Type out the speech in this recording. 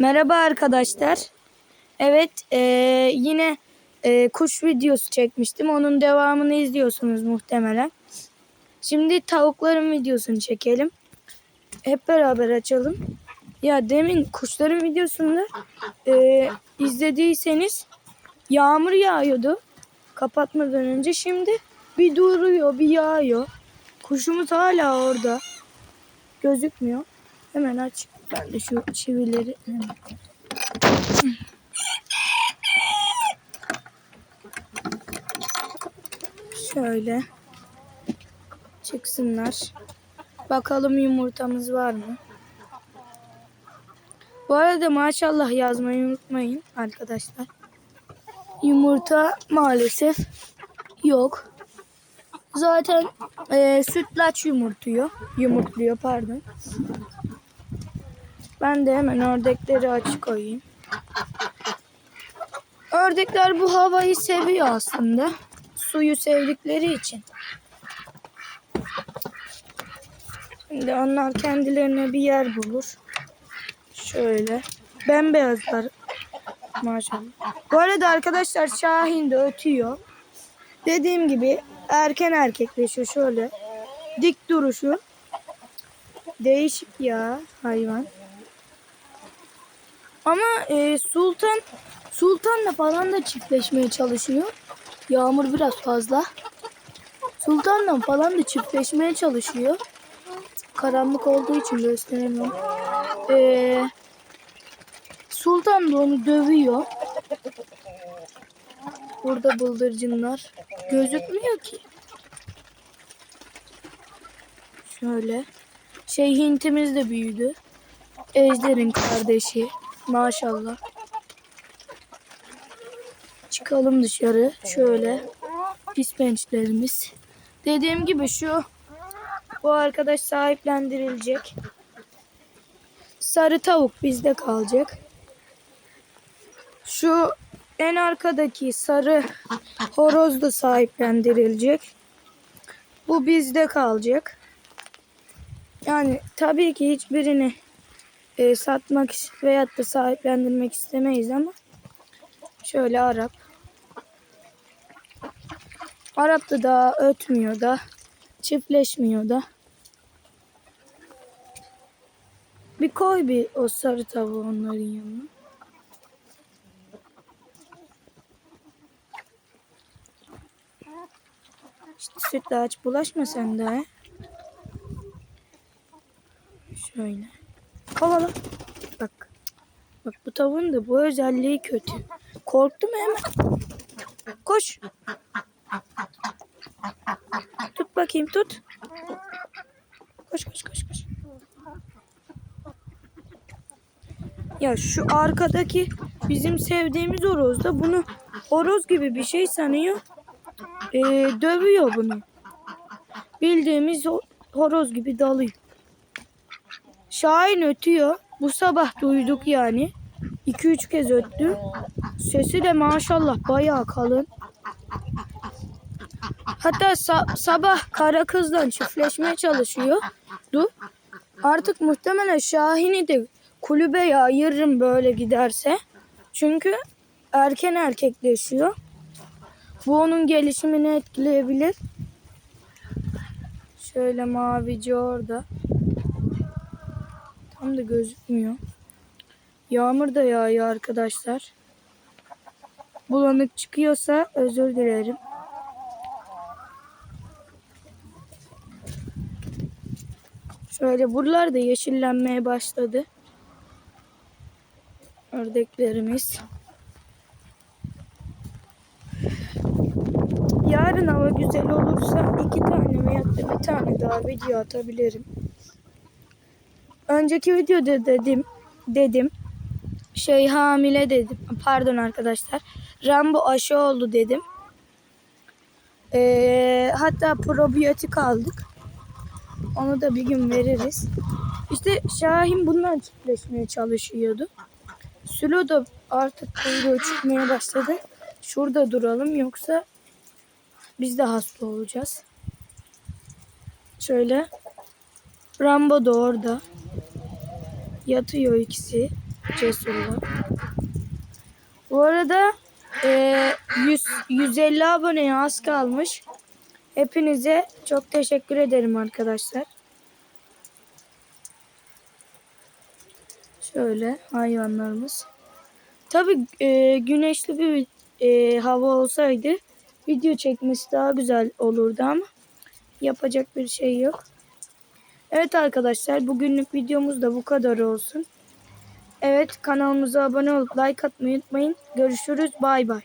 Merhaba arkadaşlar. Evet eee, yine eee, kuş videosu çekmiştim. Onun devamını izliyorsunuz muhtemelen. Şimdi tavukların videosunu çekelim. Hep beraber açalım. Ya demin kuşların videosunda eee, izlediyseniz yağmur yağıyordu kapatmadan önce. Şimdi bir duruyor bir yağıyor. Kuşumuz hala orada. Gözükmüyor. Hemen aç. Ben de şu çivileri. Şöyle çıksınlar. Bakalım yumurtamız var mı? Bu arada maşallah yazmayı unutmayın arkadaşlar. Yumurta maalesef yok. Zaten e, sütlaç yumurtluyor. Yumurtluyor pardon. Ben de hemen ördekleri aç koyayım. Ördekler bu havayı seviyor aslında. Suyu sevdikleri için. Şimdi onlar kendilerine bir yer bulur. Şöyle. Bembeyazlar. Maşallah. Bu arada arkadaşlar Şahin de ötüyor. Dediğim gibi erken erkekleşiyor şöyle. Dik duruşu. Değişik ya hayvan. Ama e, Sultan Sultan'la falan da çiftleşmeye çalışıyor. Yağmur biraz fazla. Sultan'la falan da çiftleşmeye çalışıyor. Karanlık olduğu için gösteremiyorum. E, Sultan da onu dövüyor. Burada bıldırcınlar. Gözükmüyor ki. Şöyle. Şey hintimiz de büyüdü. Ejder'in kardeşi. Maşallah. Çıkalım dışarı. Şöyle. Pispençlerimiz. Dediğim gibi şu bu arkadaş sahiplendirilecek. Sarı tavuk bizde kalacak. Şu en arkadaki sarı horoz da sahiplendirilecek. Bu bizde kalacak. Yani tabii ki hiçbirini e, satmak veyahut da sahiplendirmek istemeyiz ama şöyle Arap. Arap da daha ötmüyor da çiftleşmiyor da. Bir koy bir o sarı tavuğu onların yanına. İşte sütle aç bulaşma sen de. he. Şöyle. Kovala. Bak. Bak bu tavuğun da bu özelliği kötü. Korktu mu hemen? Koş. Tut bakayım tut. Koş koş koş koş. Ya şu arkadaki bizim sevdiğimiz horoz da bunu horoz gibi bir şey sanıyor. Ee, dövüyor bunu. Bildiğimiz ho- horoz gibi dalıyor. Şahin ötüyor. Bu sabah duyduk yani. 2-3 kez öttü. Sesi de maşallah bayağı kalın. Hatta sa- sabah kara kızla çiftleşmeye çalışıyordu. Artık muhtemelen Şahin'i de kulübeye ayırırım böyle giderse. Çünkü erken erkekleşiyor. Bu onun gelişimini etkileyebilir. Şöyle mavici orada. Tam da gözükmüyor. Yağmur da yağıyor arkadaşlar. Bulanık çıkıyorsa özür dilerim. Şöyle buralar da yeşillenmeye başladı. Ördeklerimiz. Yarın hava güzel olursa iki tane veya bir tane daha video atabilirim. Önceki videoda dedim dedim şey hamile dedim. Pardon arkadaşlar. Rambo aşı oldu dedim. Ee, hatta probiyotik aldık. Onu da bir gün veririz. İşte Şahin bundan çiftleşmeye çalışıyordu. Sülo da artık kuyruğu çıkmaya başladı. Şurada duralım yoksa biz de hasta olacağız. Şöyle. Rambo da orada. Yatıyor ikisi cesurla. Bu arada e, 100, 150 aboneye az kalmış. Hepinize çok teşekkür ederim arkadaşlar. Şöyle hayvanlarımız. Tabi güneşli bir e, hava olsaydı video çekmesi daha güzel olurdu ama yapacak bir şey yok. Evet arkadaşlar bugünlük videomuz da bu kadar olsun. Evet kanalımıza abone olup like atmayı unutmayın. Görüşürüz bay bay.